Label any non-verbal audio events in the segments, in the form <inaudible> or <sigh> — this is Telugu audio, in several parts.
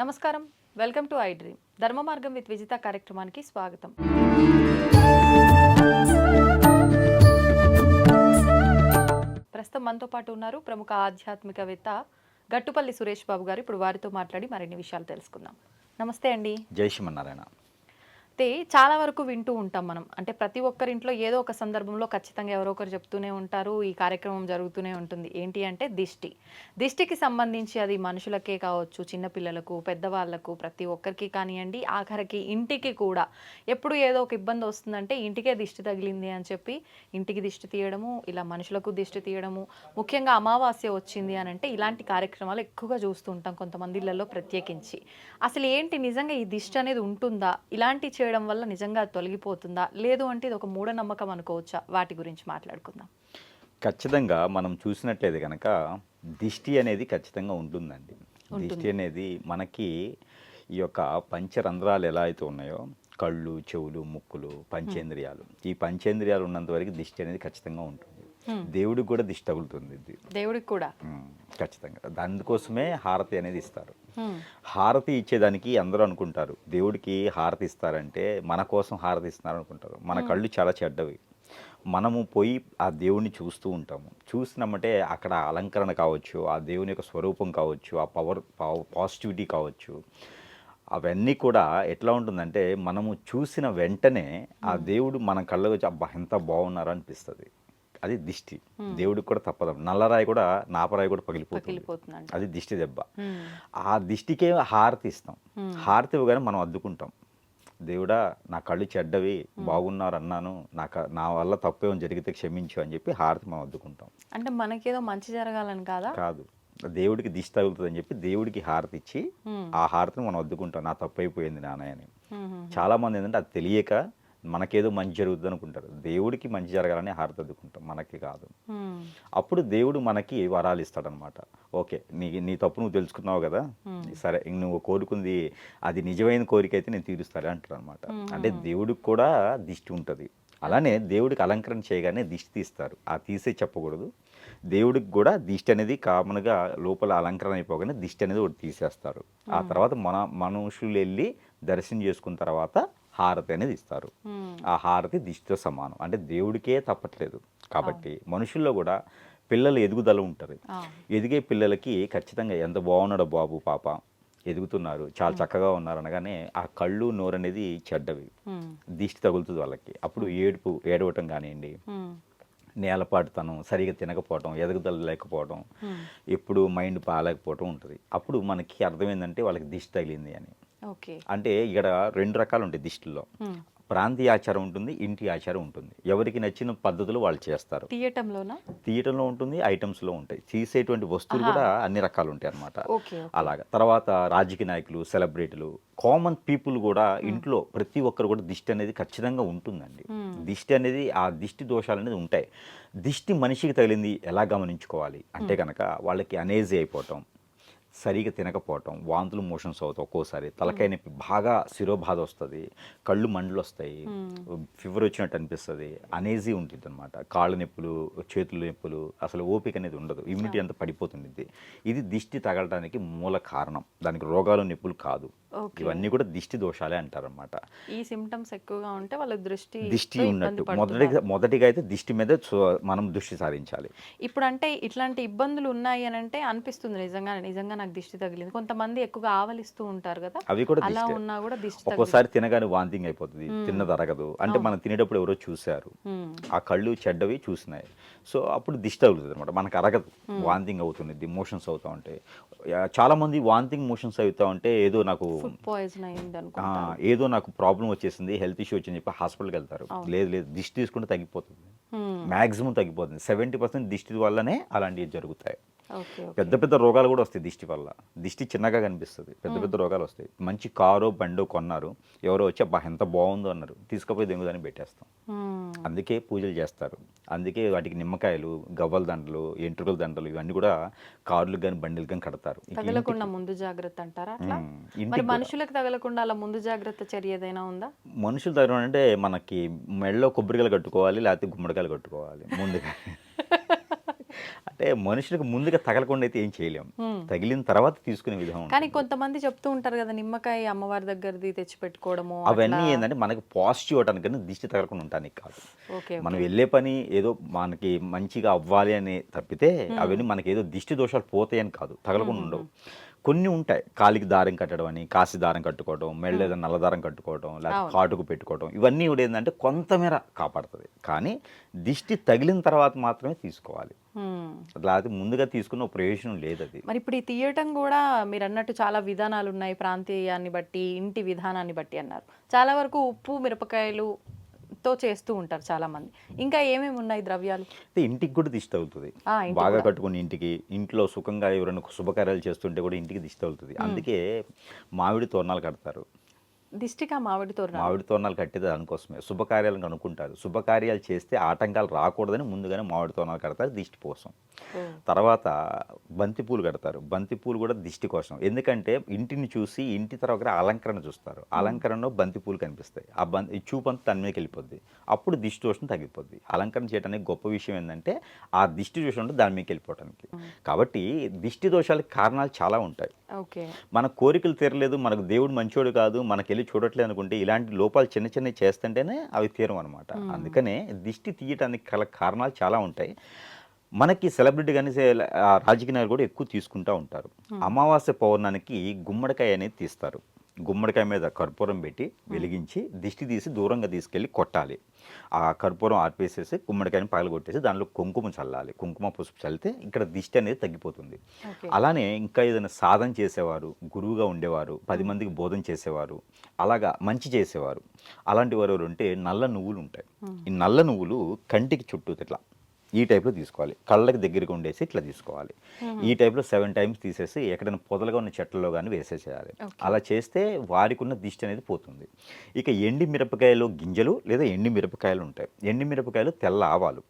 నమస్కారం. వెల్కమ్ టు ఐ డ్రీమ్ ధర్మ మార్గం విత్ విజిత కార్యక్రమానికి స్వాగతం. ప్రస్తుతం మనతో పాటు ఉన్నారు ప్రముఖ ఆధ్యాత్మికవేత్త గట్టుపల్లి సురేష్ బాబు గారు. ఇప్పుడు వారితో మాట్లాడి మరిన్ని విషయాలు తెలుసుకుందాం. నమస్తే అండి. జై శ్రీమన్నారాయణ. అయితే చాలా వరకు వింటూ ఉంటాం మనం. అంటే ప్రతి ఒక్కరింట్లో ఏదో ఒక సందర్భంలో ఖచ్చితంగా ఎవరో ఒకరు చెప్తూనే ఉంటారు. ఈ కార్యక్రమం జరుగుతూనే ఉంటుంది. ఏంటి అంటే దిష్టి. దిష్టికి సంబంధించి అది మనుషులకే కావచ్చు చిన్నపిల్లలకు పెద్దవాళ్ళకు ప్రతి ఒక్కరికి కానివ్వండి ఆఖరికి ఇంటికి కూడా. ఎప్పుడు ఏదో ఒక ఇబ్బంది వస్తుందంటే ఇంటికే దిష్టి తగిలింది అని చెప్పి ఇంటికి దిష్టి తీయడము ఇలా మనుషులకు దిష్టి తీయడము ముఖ్యంగా అమావాస్య వచ్చింది అని అంటే ఇలాంటి కార్యక్రమాలు ఎక్కువగా చూస్తూ ఉంటాం కొంతమంది ఇళ్ళలో ప్రత్యేకించి. అసలు ఏంటి నిజంగా ఈ దిష్టి అనేది ఉంటుందా? ఇలాంటి చేయడం వల్ల నిజంగా తొలగిపోతుందా? లేదు అంటే ఇది ఒక మూఢనమ్మకం అనుకోవచ్చా? వాటి గురించి మాట్లాడుకుందాం. ఖచ్చితంగా మనం చూసినట్లయితే కనుక దిష్టి అనేది ఖచ్చితంగా ఉంటుందండి. దిష్టి అనేది మనకి ఈ యొక్క పంచరంధ్రాలు ఎలా అయితే ఉన్నాయో కళ్ళు చెవులు ముక్కులు పంచేంద్రియాలు. ఈ పంచేంద్రియాలు ఉన్నంత వరకు దిష్టి అనేది ఖచ్చితంగా ఉంటుంది. దేవుడికి కూడా దిష్టి తగులుతుంది ఇది. దేవుడికి కూడా. ఖచ్చితంగా. దానికోసమే హారతి అనేది ఇస్తారు. హారతి ఇచ్చేదానికి అందరూ అనుకుంటారు. దేవుడికి హారతి ఇస్తారంటే మన కోసం హారతి ఇస్తున్నారు అనుకుంటారు. మన కళ్ళు చాలా చెడ్డవి. మనము పోయి ఆ దేవుడిని చూస్తూ ఉంటాము. చూసినామంటే అక్కడ అలంకరణ కావచ్చు ఆ దేవుని యొక్క స్వరూపం కావచ్చు ఆ పవర్ పాజిటివిటీ కావచ్చు. అవన్నీ కూడా ఎట్లా ఉంటుందంటే మనము చూసిన వెంటనే ఆ దేవుడు మన కళ్ళకు వచ్చి అబ్బా ఎంత బాగున్నారు అనిపిస్తుంది అది దిష్టి. దేవుడికి కూడా తప్పదు. నల్లరాయి కూడా నాపరాయి కూడా పగిలిపోతుంది. అది దిష్టి దెబ్బ. ఆ దిష్టికే హారతి ఇస్తాం. హారతి ఇవ్వగానే మనం అద్దుకుంటాం. దేవుడా నా కళ్ళు చెడ్డవి బాగున్నారు అన్నాను. నాకు నా వల్ల తప్పేమో జరిగితే క్షమించు అని చెప్పి హారతి మనం అద్దుకుంటాం. అంటే మనకేదో మంచి జరగాలని కాదా? కాదు. దేవుడికి దిష్టి తగులుతుంది అని చెప్పి దేవుడికి హారతి ఇచ్చి. ఆ హారతిని మనం అద్దుకుంటాం. నా తప్పు అయిపోయింది నాన్న అని. చాలా మంది ఏంటంటే అది తెలియక మనకేదో మంచి జరుగుతుంది అనుకుంటారు దేవుడికి మంచి జరగాలని హారతి అద్దుకుంటాం మనకి కాదు. అప్పుడు దేవుడు మనకి వరాలు ఇస్తాడనమాట ఓకే నీ నీ తప్పు నువ్వు తెలుసుకున్నావు కదా? సరే ఇంక నువ్వు కోరుకుంది అది నిజమైన కోరిక అయితే నేను తీరుస్తాను అంటాడు అనమాట అంటే దేవుడికి కూడా దిష్టి ఉంటుంది. అలానే దేవుడికి అలంకరణ చేయగానే దిష్టి తీస్తారు. ఆ తీసే చెప్పకూడదు. దేవుడికి కూడా దిష్టి అనేది కామన్గా లోపల అలంకరణ అయిపోగానే దిష్టి అనేది ఒకటి తీసేస్తారు. ఆ తర్వాత మన మనుషులు వెళ్ళి దర్శనం చేసుకున్న తర్వాత హారతి అనేది ఇస్తారు. ఆ హారతి దిష్టితో సమానం. అంటే దేవుడికే తప్పట్లేదు. కాబట్టి మనుషుల్లో కూడా పిల్లలు ఎదుగుదల ఉంటుంది. ఎదిగే పిల్లలకి ఖచ్చితంగా ఎంత బాగున్నాడో బాబు పాప ఎదుగుతున్నారు. చాలా చక్కగా ఉన్నారు అనగానే ఆ కళ్ళు నోరు అనేది చెడ్డవి. దిష్టి తగులుతుంది వాళ్ళకి. అప్పుడు ఏడుపు ఏడవటం కానివ్వండి. నేలపాటుతనం సరిగా తినకపోవటం ఎదుగుదల లేకపోవడం. ఎప్పుడు మైండ్ పాలేకపోవటం ఉంటుంది. అప్పుడు మనకి అర్థమైందంటే వాళ్ళకి దిష్టి తగిలింది అని. అంటే ఇక్కడ రెండు రకాలు ఉంటాయి దిష్టిలో. ప్రాంతీయ ఆచారం ఉంటుంది ఇంటి ఆచారం ఉంటుంది. ఎవరికి నచ్చిన పద్ధతులు వాళ్ళు చేస్తారు. తీయటంలోనా తీయటంలో ఉంటుంది ఐటమ్స్లో ఉంటాయి. తీసేటువంటి వస్తువులు కూడా అన్ని రకాలు ఉంటాయి అన్నమాట. ఓకే అలాగా. తర్వాత రాజకీయ నాయకులు సెలబ్రిటీలు కామన్ పీపుల్ కూడా ఇంట్లో ప్రతి ఒక్కరు కూడా దిష్టి అనేది ఖచ్చితంగా ఉంటుందండి. దిష్టి అనేది ఆ దిష్టి దోషాలు అనేది ఉంటాయి. దిష్టి మనిషికి తగిలింది ఎలా గమనించుకోవాలి? అంటే కనుక వాళ్ళకి అనేజీ అయిపోవటం సరిగా తినకపోవటం వాంతులు మోషన్స్ అవుతాయి ఒక్కోసారి. తలకాయ నొప్పి బాగా శిరోబాధ వస్తుంది కళ్ళు మంటలు వస్తాయి ఫీవర్ వచ్చినట్టు అనిపిస్తుంది అనేజీ ఉంటుంది అనమాట కాళ్ళ నొప్పులు చేతుల నొప్పులు అసలు ఓపిక అనేది ఉండదు. ఇమ్యూనిటీ అంతా పడిపోతుంది ఇది దిష్టి తగలడానికి మూల కారణం. దానికి రోగాలు నొప్పులు కాదు. ఇవన్నీ కూడా దిష్టి దోషాలే అంటారనమాట ఈ సిమ్టమ్స్ ఎక్కువగా ఉంటే వాళ్ళ దృష్టి దిష్టి ఉన్నట్టు. మొదటిగా మొదటిగా అయితే దిష్టి మీద మనం దృష్టి సారించాలి. ఇప్పుడు అంటే ఇట్లాంటి ఇబ్బందులు ఉన్నాయి అని అంటే అనిపిస్తుంది నిజంగా నిజంగా నాకు దిష్టి తగిలింది. కొంతమంది ఎక్కువగా ఆవలిస్తూ ఉంటారు కదా అవి కూడా అలా ఉన్నా కూడా దిష్టి ఒక్కోసారి తినగానే వాంతింగ్ అయిపోతుంది తిన్నది అరగదు. అంటే మనం తినేటప్పుడు ఎవరో చూశారు. ఆ కళ్ళు చెడ్డవి చూసినాయి. సో అప్పుడు దిష్టి తగులుతుంది అనమాట మనకు అరగదు. వాంతింగ్ అవుతుంది మోషన్స్ అవుతా ఉంటాయి చాలా మంది వాంతింగ్ మోషన్స్ అవుతా ఉంటే ఏదో నాకు ఏదో నాకు ప్రాబ్లం వచ్చేసింది హెల్త్ ఇష్యూ వచ్చింది చెప్పి హాస్పిటల్కి వెళ్తారు. లేదు లేదు దిష్టి తీసుకుంటే తగ్గిపోతుంది. మ్యాక్సిమం తగ్గిపోతుంది. సెవెంటీ పర్సెంట్ దిష్టి వల్లనే అలాంటివి జరుగుతాయి. పెద్ద పెద్ద రోగాలు కూడా వస్తాయి దిష్టి వల్ల. దిష్టి చిన్నగా కనిపిస్తుంది. పెద్ద పెద్ద రోగాలు వస్తాయి. మంచి కారో బండో కొన్నారు. ఎవరో వచ్చి అబ్బా ఎంత బాగుందో అన్నారు. తీసుకుపోయి దెంగుదని పెట్టేస్తాం. హ్మ్. అందుకే పూజలు చేస్తారు. అందుకే వాటికి నిమ్మకాయలు గవ్వల దండలు ఎంట్రుకల దండలు ఇవన్నీ కూడా కార్లు కానీ బండిలు కానీ కడతారు. తగలకుండా ముందు జాగ్రత్త అంటారా మరి మనుషులకు తగలకుండా అలా ముందు జాగ్రత్త చర్య ఏదైనా ఉందా? మనుషుల దగ్గర అంటే మనకి మెడలో కొబ్బరికాయలు కట్టుకోవాలి లేకపోతే గుమ్మడికాయలు కట్టుకోవాలి ముందుగా అంటే మనుషులకు ముందుగా తగలకుండా అయితే ఏం చేయలేం హ్మ్. తగిలిన తర్వాత తీసుకునే విధానం. కానీ కొంతమంది చెప్తూ ఉంటారు కదా నిమ్మకాయ అమ్మవారి దగ్గరది తెచ్చి పెట్టుకోవడము అవన్నీ. ఏంటంటే మనకి పాజిటివ్ అవడానికి దిష్టి తగలకుండా ఉండటానికి కాదు ఓకే మనం వెళ్ళే పని ఏదో మనకి మంచిగా అవ్వాలి అని తప్పితే అవన్నీ మనకి ఏదో దిష్టి దోషాలు పోతాయని కాదు తగలకుండా ఉండవు కొన్ని ఉంటాయి. కాలికి దారం కట్టడం అని కాసి దారం కట్టుకోవడం మెళ్ళ ఏదైనా నల్ల దారం కట్టుకోవడం లేకపోతే. కాటుకు పెట్టుకోవడం ఇవన్నీ కూడా ఏంటంటే కొంతమేర కాపాడుతుంది. కానీ దిష్టి తగిలిన తర్వాత మాత్రమే తీసుకోవాలి. లేకపోతే ముందుగా తీసుకున్న ప్రయోజనం లేదు అది మరి ఇప్పుడు ఈ తీయటం కూడా మీరు అన్నట్టు చాలా విధానాలు ఉన్నాయి. ప్రాంతీయాన్ని బట్టి ఇంటి విధానాన్ని బట్టి అన్నారు. చాలా వరకు ఉప్పు మిరపకాయలు తో చేస్తూ ఉంటారు చాలా మంది ఇంకా ఏమేమి ఉన్నాయి ద్రవ్యాలు? ఇంటికి కూడా దిష్టి అవుతుంది బాగా. కట్టుకుని ఇంటికి ఇంట్లో సుఖంగా ఎవరైనా శుభకార్యాలు చేస్తుంటే కూడా ఇంటికి దిష్టి అవుతుంది అందుకే మామిడి తోరణాలు కడతారు. దిష్టిగా మామిడి తోరణాలు? మామిడి తోరణాలు కట్టేది దానికోసమే. శుభకార్యాలను అనుకుంటారు శుభకార్యాలు చేస్తే ఆటంకాలు రాకూడదని ముందుగానే మామిడి తోరణాలు కడతారు దిష్టి కోసం. తర్వాత బంతి పూలు కడతారు. బంతి పూలు కూడా దిష్టి కోసం. ఎందుకంటే ఇంటిని చూసి ఇంటి తర్వాత అలంకరణ చూస్తారు. అలంకరణలో బంతి పూలు కనిపిస్తాయి. ఆ బంతి చూపు అంతా దాని మీదకి వెళ్ళిపోద్ది. అప్పుడు దిష్టి దోషం తగ్గిపోద్ది. అలంకరణ చేయడానికి గొప్ప విషయం ఏంటంటే ఆ దిష్టి దోషం ఉంటే దాని మీదకి వెళ్ళిపోవడానికి కాబట్టి దిష్టి దోషాలకు కారణాలు చాలా ఉంటాయి. ఓకే. మన కోరికలు తీరలేదు. మనకు దేవుడు మంచోడు కాదు. మనకెళ్ళి చూడట్లేదు అనుకుంటే ఇలాంటి లోపాలు చిన్న చిన్నవి చేస్తుంటేనే అవి తీరం అనమాట అందుకనే దిష్టి తీయటానికి గల కారణాలు చాలా ఉంటాయి. మనకి సెలబ్రిటీ కానీ రాజకీయ నాయకులు కూడా ఎక్కువ తీసుకుంటూ ఉంటారు. అమావాస్య పౌర్ణానికి గుమ్మడికాయ అనేది తీస్తారు. గుమ్మడికాయ మీద కర్పూరం పెట్టి వెలిగించి దిష్టి తీసి దూరంగా తీసుకెళ్ళి కొట్టాలి. ఆ కర్పూరం ఆర్పేసేసి గుమ్మడికాయని పగలగొట్టేసి దానిలో కుంకుమ చల్లాలి. కుంకుమ పసుపు చల్లితే ఇక్కడ దిష్టి అనేది తగ్గిపోతుంది. అలానే ఇంకా ఏదైనా సాధన చేసేవారు గురువుగా ఉండేవారు పది మందికి బోధన చేసేవారు అలాగా మంచి చేసేవారు. అలాంటి వారు ఎవరు ఉంటే నల్ల నువ్వులు ఉంటాయి. ఈ నల్ల నువ్వులు కంటికి చుట్టూ ఇట్లా ఈ టైప్లో తీసుకోవాలి. కళ్ళకి దగ్గరికి ఉండేసి ఇట్లా తీసుకోవాలి. ఈ టైప్లో సెవెన్ టైమ్స్ తీసేసి ఎక్కడైనా పొదలుగా ఉన్న చెట్లలో కానీ వేసేసేయాలి. అలా చేస్తే వారికి ఉన్న దిష్టి అనేది పోతుంది. ఇక ఎండి మిరపకాయలో గింజలు లేదా ఎండి మిరపకాయలు ఉంటాయి. ఎండి మిరపకాయలు తెల్ల ఆవాలు.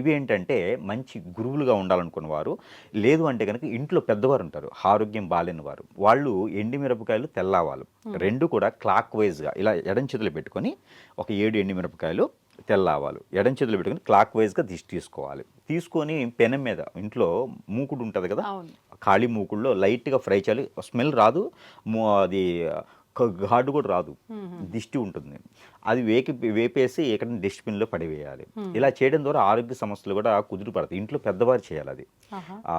ఇవి ఏంటంటే మంచి గురువులుగా ఉండాలనుకున్న వారు లేదు అంటే కనుక ఇంట్లో పెద్దవారు ఉంటారు ఆరోగ్యం బాలేని వారు. వాళ్ళు ఎండి మిరపకాయలు తెల్లవాలు రెండు కూడా క్లాక్ వైజ్గా ఇలా ఎడం చేతులు పెట్టుకొని ఒక ఏడు ఎండి మిరపకాయలు తెల్లవాలు. ఎడం చేతులు పెట్టుకొని క్లాక్ వైజ్గా దిష్టి తీసుకోవాలి. తీసుకొని పెనం మీద ఇంట్లో మూకుడు ఉంటుంది కదా ఖాళీ మూకుడులో లైట్గా ఫ్రై చేయాలి. స్మెల్ రాదు. మూ- అది ఘాటు కూడా రాదు. దిష్టి ఉంటుంది. అది వేకి వేపేసి ఎక్కడ డస్ట్బిన్లో పడివేయాలి. ఇలా చేయడం ద్వారా ఆరోగ్య సమస్యలు కూడా కుదురు పడతాయి. ఇంట్లో పెద్దవారు చేయాలి అది.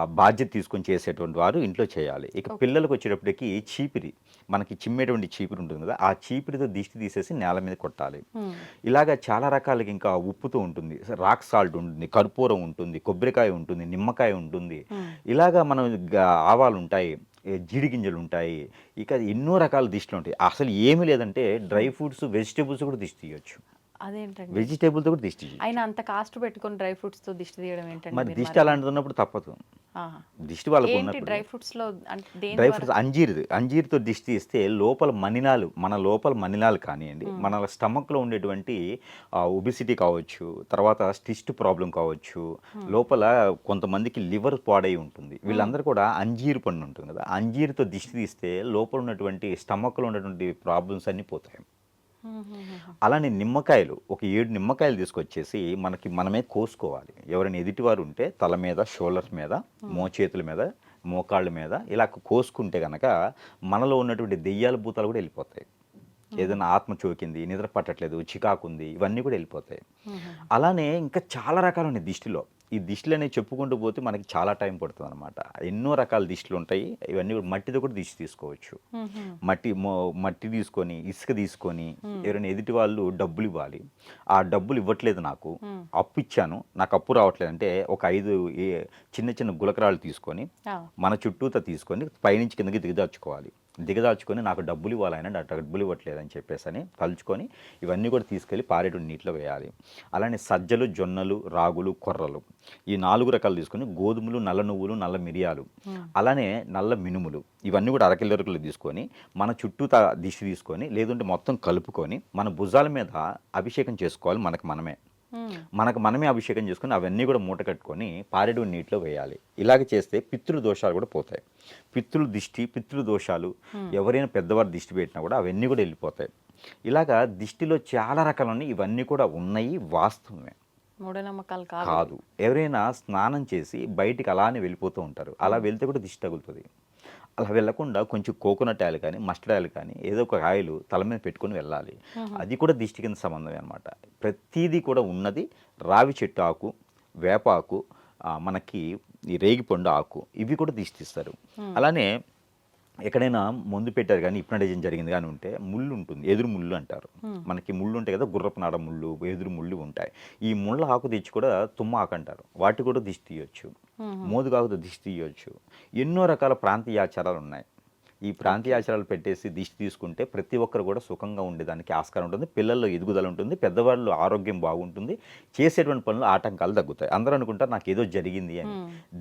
బాధ్యత తీసుకొని చేసేటువంటి వారు ఇంట్లో చేయాలి. ఇక పిల్లలకు వచ్చేటప్పటికి చీపిరి మనకి చిమ్మేటువంటి చీపిరి ఉంటుంది కదా ఆ చీపిరితో దిష్టి తీసేసి నేల మీద కొట్టాలి. ఇలాగ చాలా రకాలకి ఇంకా ఉప్పుతో ఉంటుంది. రాక్ సాల్ట్ ఉంటుంది కర్పూరం ఉంటుంది కొబ్బరికాయ ఉంటుంది నిమ్మకాయ ఉంటుంది. ఇలాగా మనం ఆవాలు ఉంటాయి. జీడి గింజలు ఉంటాయి ఇక ఎన్నో రకాల దిష్టిలు ఉంటాయి అసలు ఏమీ లేదంటే డ్రై ఫ్రూట్స్ వెజిటేబుల్స్ కూడా దిష్టి తీయవచ్చు అదేంటండి వెజిటేబుల్తో కూడా దిష్టి. ఆయన అంత కాస్ట్ పెట్టుకొని డ్రై ఫ్రూట్స్తో దిష్టి తీయడం ఏంటండి మరి దిష్టి? అలాంటిది ఉన్నప్పుడు తప్పదు. దిష్టి వాళ్ళకు ఉన్నప్పుడు డ్రై ఫ్రూట్స్లో అంటే దేని డ్రై? ఫ్రూట్స్ అంజీర్ది అంజీర్తో దిష్టి ఇస్తే లోపల మణినాలు మన లోపల మణినాలు కానివ్వండి మన స్టమక్లో ఉండేటువంటి ఒబిసిటీ కావచ్చు తర్వాత స్టిస్ట్ ప్రాబ్లం కావచ్చు లోపల కొంతమందికి లివర్ పాడై ఉంటుంది వీళ్ళందరూ కూడా అంజీరు పండు ఉంటుంది కదా అంజీరుతో దిష్టి తీస్తే లోపల ఉన్నటువంటి స్టమక్లో ఉన్నటువంటి ప్రాబ్లమ్స్ అన్నీ పోతాయి. అలానే నిమ్మకాయలు ఒక ఏడు నిమ్మకాయలు తీసుకొచ్చేసి మనకి మనమే కోసుకోవాలి. ఎవరైనా ఎదుటివారు ఉంటే తల మీద షోల్డర్స్ మీద మోచేతుల మీద మోకాళ్ళ మీద ఇలా కోసుకుంటే కనుక మనలో ఉన్నటువంటి దెయ్యాల భూతాలు కూడా వెళ్ళిపోతాయి. ఏదైనా ఆత్మ చోకింది నిద్ర పట్టట్లేదు చికాకు ఉంది ఇవన్నీ కూడా వెళ్ళిపోతాయి. అలానే ఇంకా చాలా రకాలు ఉన్నాయి దిష్టిలో. ఈ దిష్టిలు అనేవి చెప్పుకుంటూ పోతే మనకి చాలా టైం పడుతుంది అనమాట ఎన్నో రకాల దిష్టిలు ఉంటాయి. ఇవన్నీ కూడా మట్టితో కూడా దిష్టి తీసుకోవచ్చు. మట్టి మట్టి తీసుకొని ఇసుక తీసుకొని ఎవరైనా ఎదుటి వాళ్ళు డబ్బులు ఇవ్వాలి. ఆ డబ్బులు ఇవ్వట్లేదు నాకు. అప్పు ఇచ్చాను. నాకు అప్పు రావట్లేదు. అంటే ఒక ఐదు ఏ- చిన్న చిన్న గులకరాలు తీసుకొని. మన చుట్టూతో తీసుకొని పైనుంచి కిందకి దిగదార్చుకోవాలి దిగదార్చుకొని నాకు డబ్బులు ఇవ్వాలని నాకు డబ్బులు ఇవ్వట్లేదు అని చెప్పేసి అని తలుచుకొని ఇవన్నీ కూడా తీసుకెళ్ళి పారేటువంటి నీటిలో వేయాలి అలానే సజ్జలు జొన్నలు రాగులు కొర్రలు ఈ నాలుగు రకాలు తీసుకొని గోధుమలు నల్ల నువ్వులు నల్ల మిరియాలు అలానే నల్ల మినుములు ఇవన్నీ కూడా అరకిల్లరుకులు తీసుకొని మన చుట్టూ దిష్టి తీసుకొని లేదంటే మొత్తం కలుపుకొని మన భుజాల మీద అభిషేకం చేసుకోవాలి మనకు మనమే. మనకు మనమే అభిషేకం చేసుకుని అవన్నీ కూడా మూట కట్టుకొని పారేడు నీటిలో వేయాలి. ఇలాగ చేస్తే పితృ దోషాలు కూడా పోతాయి. పితృ దిష్టి పితృ దోషాలు ఎవరైనా పెద్దవారు దిష్టి పెట్టినా కూడా అవన్నీ కూడా వెళ్ళిపోతాయి. ఇలాగా దిష్టిలో చాలా రకాలు ఉన్నాయి ఇవన్నీ కూడా ఉన్నాయి వాస్తవమే. మూఢనమ్మకాలు కాదు. కాదు. ఎవరైనా స్నానం చేసి బయటికి అలానే వెళ్ళిపోతూ ఉంటారు. అలా వెళ్తే కూడా దిష్టి తగులుతుంది. అలా వెళ్ళకుండా కొంచెం కోకోనట్ ఆయిల్ కానీ మస్టర్డ్ ఆయిల్ కానీ ఏదో ఒక ఆయిల్ తల మీద పెట్టుకొని వెళ్ళాలి. అది కూడా దిష్టి కింద సంబంధమే అనమాట ప్రతిదీ కూడా ఉన్నది. రావి చెట్టు ఆకు వేప ఆకు ఆ, మనకి ఈ రేగిపండు ఆకు ఇవి కూడా దిష్టి తీస్తారు అలానే ఎక్కడైనా మందు పెట్టారు కానీ ఇప్నటైజన్ జరిగింది కానీ ఉంటే ముళ్ళు ఉంటుంది ఎదురు ముళ్ళు అంటారు. మనకి ముళ్ళు ఉంటాయి కదా గుర్రపు నాడ ముళ్ళు ఎదురు ముళ్ళు ఉంటాయి. ఈ ముళ్ళ ఆకు తెచ్చి కూడా తుమ్మ ఆకు అంటారు. వాటి కూడా దిష్టి తీయొచ్చు. మోదుగాకుతో దిష్టి తీయొచ్చు. ఎన్నో రకాల ప్రాంతీయ ఆచారాలు ఉన్నాయి. ఈ ప్రాంతీయ ఆచారాలు పెట్టేసి దిష్టి తీసుకుంటే ప్రతి ఒక్కరు కూడా సుఖంగా ఉండేదానికి ఆస్కారం ఉంటుంది. పిల్లల్లో ఎదుగుదల ఉంటుంది పెద్దవాళ్ళు ఆరోగ్యం బాగుంటుంది చేసేటువంటి పనులు ఆటంకాలు తగ్గుతాయి. అందరూ అనుకుంటారు నాకు ఏదో జరిగింది అని.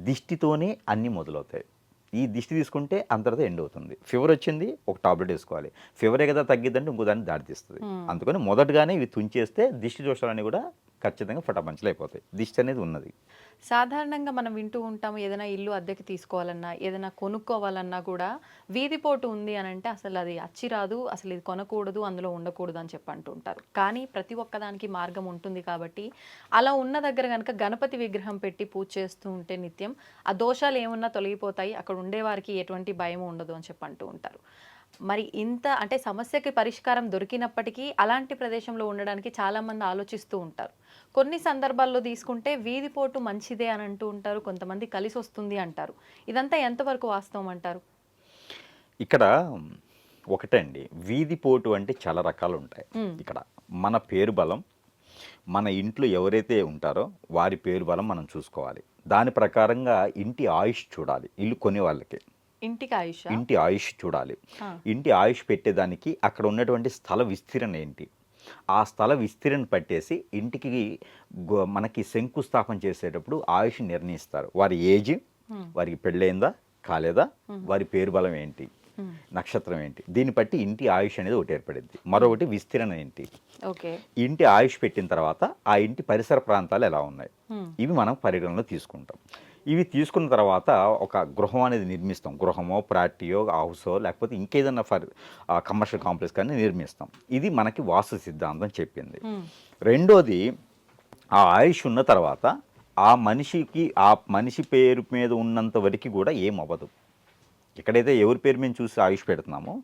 దిష్టితోనే అన్నీ మొదలవుతాయి. ఈ దిష్టి తీసుకుంటే అంతటితో ఎండ్ అవుతుంది. ఫీవర్ వచ్చింది ఒక టాబ్లెట్ వేసుకోవాలి. ఫీవరే కదా తగ్గిద్దంటే ఇంకో దాన్ని దారితీస్తుంది. అందుకని మొదటగానే ఇవి తుంచేస్తే దిష్టి దోషాలన్నీ కూడా ఖచ్చితంగా ఫటాపంచలు అయిపోతాయి దిష్టి అనేది ఉన్నది. సాధారణంగా మనం వింటూ ఉంటాము ఏదైనా ఇల్లు అద్దెకి తీసుకోవాలన్నా ఏదైనా కొనుక్కోవాలన్నా కూడా వీధిపోటు ఉంది అని అంటే అసలు అది అచ్చి రాదు అసలు ఇది కొనకూడదు అందులో ఉండకూడదు అని చెప్పి అంటుంటారు కానీ ప్రతి ఒక్కదానికి మార్గం ఉంటుంది కాబట్టి అలా ఉన్న దగ్గర కనుక గణపతి విగ్రహం పెట్టి పూజ చేస్తూ ఉంటే నిత్యం ఆ దోషాలు ఏమున్నా తొలగిపోతాయి అక్కడ ఉండేవారికి ఎటువంటి భయం ఉండదు అని చెప్పి అంటూ ఉంటారు. మరి ఇంత అంటే సమస్యకి పరిష్కారం దొరికినప్పటికీ అలాంటి ప్రదేశంలో ఉండడానికి చాలామంది ఆలోచిస్తూ ఉంటారు. కొన్ని సందర్భాల్లో తీసుకుంటే వీధిపోటు మంచిదే అని అంటూ ఉంటారు కొంతమంది కలిసి వస్తుంది అంటారు. ఇదంతా ఎంతవరకు వాస్తవం అంటారు? ఇక్కడ ఒకటే అండి. వీధి పోటు అంటే చాలా రకాలు ఉంటాయి. ఇక్కడ మన పేరు బలం మన ఇంట్లో ఎవరైతే ఉంటారో వారి పేరు బలం మనం చూసుకోవాలి. దాని ప్రకారంగా ఇంటి ఆయుష్ చూడాలి ఇల్లు కొనే వాళ్ళకి. ఇంటికి ఆయుష? ఇంటి ఆయుష్ చూడాలి. ఇంటి ఆయుష్ పెట్టేదానికి అక్కడ ఉన్నటువంటి స్థల విస్తీరణ ఏంటి? ఆ స్థల విస్తీరణ పట్టేసి ఇంటికి మనకి శంకుస్థాపన చేసేటప్పుడు ఆయుష్ నిర్ణయిస్తారు. వారి ఏజ్ వారికి పెళ్ళయిందా కాలేదా వారి పేరు బలం ఏంటి నక్షత్రం ఏంటి దీన్ని బట్టి ఇంటి ఆయుష్ అనేది ఒకటి ఏర్పడింది. మరొకటి విస్తీరణ ఏంటి. ఓకే. ఇంటి ఆయుష్ పెట్టిన తర్వాత ఆ ఇంటి పరిసర ప్రాంతాలు ఎలా ఉన్నాయి. ఇవి మనం పరిగణనలో తీసుకుంటాం. ఇవి తీసుకున్న తర్వాత ఒక గృహం అనేది నిర్మిస్తాం. గృహమో ప్రాటియో హౌసో లేకపోతే ఇంకేదన్నా ఫర్ కమర్షియల్ కాంప్లెక్స్ కానీ నిర్మిస్తాం. ఇది మనకి వాస్తు సిద్ధాంతం చెప్పింది. రెండోది ఆ ఆయుష్ ఉన్న తర్వాత ఆ మనిషికి ఆ మనిషి పేరు మీద ఉన్నంత వరకు కూడా ఏం అవ్వదు ఎక్కడైతే ఎవరి పేరు మీద చూసి ఆయుష్ పెడుతున్నామో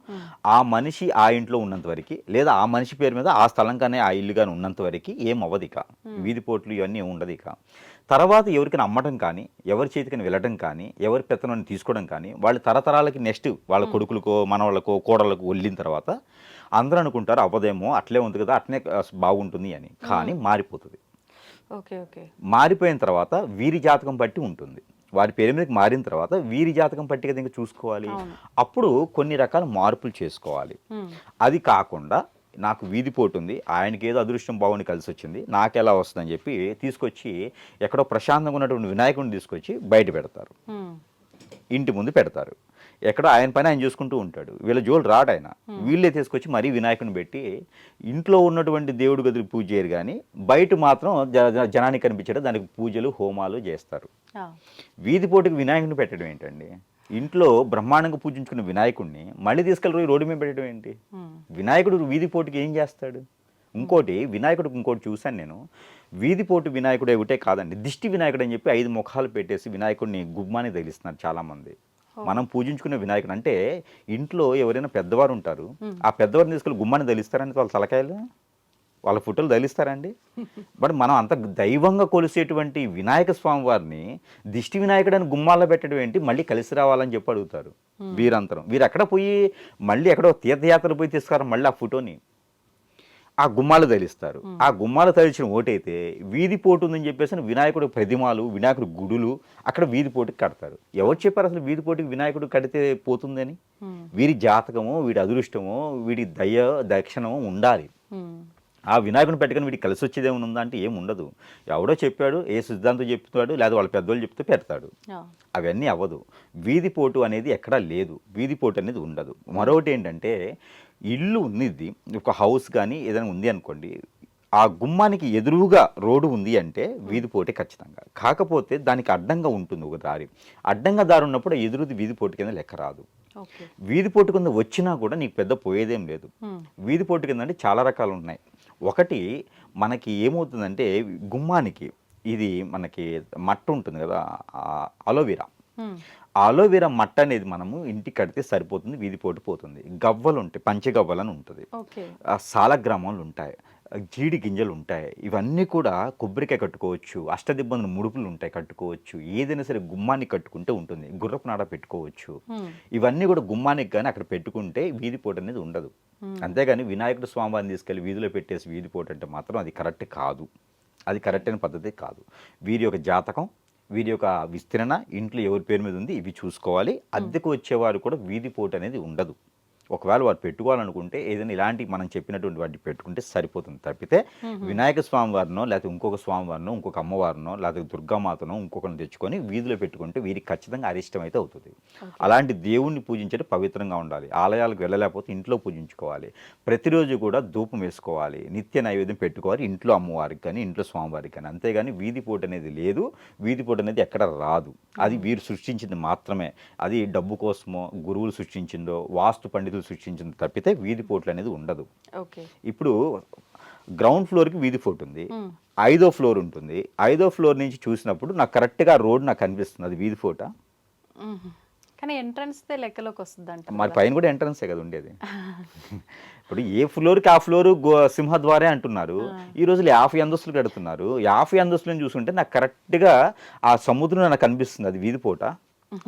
ఆ మనిషి ఆ ఇంట్లో ఉన్నంత వరకు లేదా ఆ మనిషి పేరు మీద ఆ స్థలం కానీ ఆ ఇల్లు కానీ ఉన్నంత వరకు ఏం అవ్వదు ఇక. వీధి పోట్లు ఇవన్నీ ఉండదు ఇక. తర్వాత ఎవరికైనా అమ్మటం కానీ ఎవరి చేతికైనా వెళ్ళడం కానీ ఎవరి పెత్తనాన్ని తీసుకోవడం కానీ వాళ్ళ తరతరాలకి నెక్స్ట్ వాళ్ళ కొడుకులకో మనవాళ్ళకో కోడళ్ళకో వెళ్ళిన తర్వాత అందరూ అనుకుంటారు అవ్వదేమో అట్లే ఉంది కదా అట్లనే ఆ, బాగుంటుంది అని. కానీ మారిపోతుంది. Okay okay. మారిపోయిన తర్వాత వీరి జాతకం బట్టి ఉంటుంది. వారి పేరు మీదకి మారిన తర్వాత వీరి జాతకం బట్టి కదా ఇంకా చూసుకోవాలి అప్పుడు కొన్ని రకాల మార్పులు చేసుకోవాలి. అది కాకుండా నాకు వీధి పోటు ఉంది ఆయనకి ఏదో అదృష్టం బాగుండి కలిసి వచ్చింది నాకు ఎలా వస్తుందని చెప్పి తీసుకొచ్చి ఎక్కడో ప్రశాంతంగా ఉన్నటువంటి వినాయకుడిని తీసుకొచ్చి బయట పెడతారు. ఇంటి ముందు పెడతారు. ఎక్కడో ఆయన పని ఆయన చూసుకుంటూ ఉంటాడు. వీళ్ళ జోలు రాడు ఆయన. వీళ్ళే తీసుకొచ్చి మరీ వినాయకుని పెట్టి ఇంట్లో ఉన్నటువంటి దేవుడి గదికి పూజ చేయరు కానీ బయట మాత్రం జనానికి కనిపించడం దానికి పూజలు హోమాలు చేస్తారు. వీధి పోటుకి వినాయకుడిని పెట్టడం ఏంటండి? ఇంట్లో బ్రహ్మాండంగా పూజించుకున్న వినాయకుడిని మళ్ళీ తీసుకెళ్ళి రోడ్డు మీద పెట్టడం ఏంటి? వినాయకుడు వీధి పోటుకి ఏం చేస్తాడు? ఇంకోటి వినాయకుడు ఇంకోటి చూశాను నేను. వీధిపోటు వినాయకుడు ఒకటే కాదండి. దిష్టి వినాయకుడు అని చెప్పి ఐదు ముఖాలు పెట్టేసి వినాయకుడిని గుమ్మాని తగిలిస్తున్నారు చాలామంది. మనం పూజించుకునే వినాయకుడు అంటే ఇంట్లో ఎవరైనా పెద్దవారు ఉంటారు. ఆ పెద్దవారిని తీసుకెళ్ళి గుమ్మాన్ని తగిలిస్తారండి వాళ్ళ తలకాయలు? వాళ్ళ ఫోటోలు తగిలిస్తారండి <laughs> బట్ మనం అంత దైవంగా కొలిసేటువంటి వినాయక స్వామి వారిని దిష్టి వినాయకుడు అని గుమ్మాల్లో పెట్టడం ఏంటి? మళ్ళీ కలిసి రావాలని చెప్పి అడుగుతారు వీరంతరం వీరు ఎక్కడ పోయి మళ్ళీ ఎక్కడో తీర్థయాత్రలు పోయి తీసుకురా మళ్ళీ ఆ ఫోటోని. ఆ గుమ్మాలు తగిలిస్తారు. ఆ గుమ్మాలు తగిలిచిన ఓటైతే వీధి పోటు ఉందని చెప్పేసి వినాయకుడు ప్రతిమాలు వినాయకుడు గుడులు అక్కడ వీధి పోటుకి కడతారు. ఎవరు చెప్పారు అసలు వీధి పోటుకి వినాయకుడు కడితే పోతుందని? వీరి జాతకమో వీడి అదృష్టమో వీడి దయ దక్షిణమో ఉండాలి. ఆ వినాయకుని పెట్టుకుని వీడికి కలిసి వచ్చేది ఏమైనా ఉందా అంటే ఏం ఉండదు. ఎవడో చెప్పాడు ఏ సిద్ధాంతం చెప్తాడు లేదా వాళ్ళ పెద్దోళ్ళు చెప్తే పెడతాడు. అవన్నీ అవ్వదు. వీధి పోటు అనేది ఎక్కడా లేదు. వీధి పోటు అనేది ఉండదు. మరొకటి ఏంటంటే ఇల్లు ఉన్నది ఒక హౌస్ కానీ ఏదైనా ఉంది అనుకోండి ఆ గుమ్మానికి ఎదురుగా రోడ్డు ఉంది అంటే వీధి పోటే ఖచ్చితంగా. కాకపోతే దానికి అడ్డంగా ఉంటుంది ఒక దారి. అడ్డంగా దారి ఉన్నప్పుడు ఎదురుది వీధి పోటు కింద లెక్క రాదు. ఓకే. వీధి పోటు కింద వచ్చినా కూడా నీకు పెద్ద పోయేదేం లేదు. వీధి పోటు కింద అంటే చాలా రకాలు ఉన్నాయి. ఒకటి మనకి ఏమవుతుందంటే గుమ్మానికి ఇది మనకి మట్ట ఉంటుంది కదా అలోవెరా. మ్మ్. ఆ అలోవెరా మట్ట అనేది మనము ఇంటికి కడితే సరిపోతుంది వీధి పోటు పోతుంది. గవ్వలు ఉంటాయి పంచగవ్వలు అని ఉంటుంది. ఓకే. ఆ సాలగ్రామాలు ఉంటాయి జీడి గింజలు ఉంటాయి. ఇవన్నీ కూడా కొబ్బరికాయ కట్టుకోవచ్చు అష్టదిబ్బందులు ముడుపులు ఉంటాయి కట్టుకోవచ్చు ఏదైనా సరే గుమ్మానికి కట్టుకుంటే ఉంటుంది గుర్రపు నాడ పెట్టుకోవచ్చు. ఇవన్నీ కూడా గుమ్మానికి కానీ అక్కడ పెట్టుకుంటే వీధి పోటు అనేది ఉండదు. అంతేగాని వినాయకుడు స్వామివారిని తీసుకెళ్ళి వీధిలో పెట్టేసి వీధి పోటు అంటే మాత్రం అది కరెక్ట్ కాదు. అది కరెక్ట్ అయిన పద్ధతి కాదు. వీరి యొక్క జాతకం వీరి యొక్క విస్తరణ ఇంట్లో ఎవరి పేరు మీద ఉంది ఇవి చూసుకోవాలి. అద్దెకు వచ్చేవారు కూడా వీధి పోటు అనేది ఉండదు. ఒకవేళ వారు పెట్టుకోవాలనుకుంటే ఏదైనా ఇలాంటి మనం చెప్పినటువంటి వాటిని పెట్టుకుంటే సరిపోతుంది. తప్పితే వినాయక స్వామి వారినో లేకపోతే ఇంకొక స్వామి వారినో ఇంకొక అమ్మవారినో లేకపోతే దుర్గామాతనో ఇంకొకరిని తెచ్చుకొని వీధిలో పెట్టుకుంటే వీరికి ఖచ్చితంగా అరిష్టం అయితే అవుతుంది అలాంటి దేవుణ్ణి పూజించడం పవిత్రంగా ఉండాలి. ఆలయాలకు వెళ్ళలేకపోతే ఇంట్లో పూజించుకోవాలి. ప్రతిరోజు కూడా ధూపం వేసుకోవాలి. నిత్య నైవేద్యం పెట్టుకోవాలి. ఇంట్లో అమ్మవారికి కానీ ఇంట్లో స్వామివారికి కానీ. అంతేగాని వీధి పోటు అనేది లేదు. వీధి పోటు అనేది ఎక్కడ రాదు. అది వీరు సృష్టించింది మాత్రమే. అది డబ్బు కోసమో గురువులు సృష్టించిందో వాస్తు పండితులు సృష్టించిందో తప్పితే వీధి పోట్లు అనేది ఉండదు. ఓకే. ఇప్పుడు గ్రౌండ్ ఫ్లోర్కి వీధి పోటు ఉంది. ఐదో ఫ్లోర్ ఉంటుంది. ఐదో ఫ్లోర్ నుంచి చూసినప్పుడు నాకు కరెక్ట్గా రోడ్ నాకు కనిపిస్తుంది అది వీధి ఫోటా. కానీ ఎంట్రన్స్ లెక్కలోకి వస్తుంది అంట మరి పైన కూడా ఎంట్రన్సే కదా ఉండేది. ఇప్పుడు ఏ ఫ్లోర్కి ఆ ఫ్లోర్ సింహద్వారే అంటున్నారు. ఈ రోజులు యాభై అంతస్తులు కడుతున్నారు. యాభై అంతస్తులను చూసుకుంటే నాకు కరెక్ట్గా ఆ సముద్రం నాకు కనిపిస్తుంది అది వీధి పూట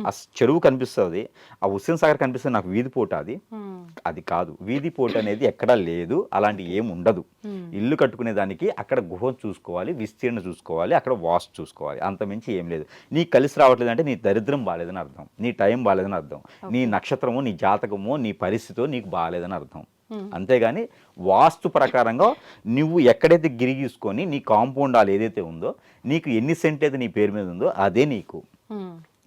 ఆ చెరువు కనిపిస్తుంది ఆ హుస్సేన్ సాగర్ కనిపిస్తుంది నాకు వీధి పూట అది. అది కాదు. వీధి పోటు అనేది ఎక్కడా లేదు అలాంటి ఏం ఉండదు. ఇల్లు కట్టుకునే దానికి అక్కడ గుహ చూసుకోవాలి విస్తీర్ణ చూసుకోవాలి అక్కడ వాస్తు చూసుకోవాలి. అంత మించి ఏం లేదు. నీకు కలిసి రావట్లేదు అంటే నీ దరిద్రం బాగాలేదని అర్థం. నీ టైం బాగాలేదని అర్థం. నీ నక్షత్రము నీ జాతకము నీ పరిస్థితో నీకు బాగాలేదని అర్థం. అంతేగాని వాస్తు ప్రకారంగా నువ్వు ఎక్కడైతే గిరి గీసుకొని నీ కాంపౌండ్ హాల్ ఏదైతే ఉందో నీకు ఎన్ని సెంట్ అయితే నీ పేరు మీద ఉందో అదే నీకు.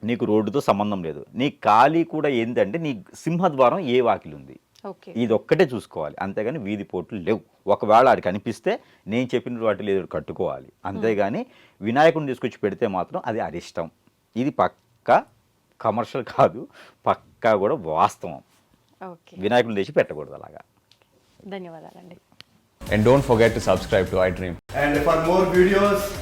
నీకు రోడ్డుతో సంబంధం లేదు. నీ ఖాళీ కూడా ఏంటంటే నీ సింహద్వారం ఏ వాకిలి ఉంది. ఓకే. ఇది ఒక్కటే చూసుకోవాలి. అంతేగాని వీధి పోట్లు లేవు. ఒకవేళ అది కనిపిస్తే నేను చెప్పిన వాటి లేదు కట్టుకోవాలి. అంతేగాని వినాయకుడిని తీసుకొచ్చి పెడితే మాత్రం అది అరిష్టం. ఇది పక్కా కమర్షియల్ కాదు పక్కా కూడా వాస్తవం. ఓకే. వినాయకుడిని తెచ్చి పెట్టకూడదు అలాగా. ధన్యవాదాలండి. And don't forget to subscribe to iDream. And for more videos,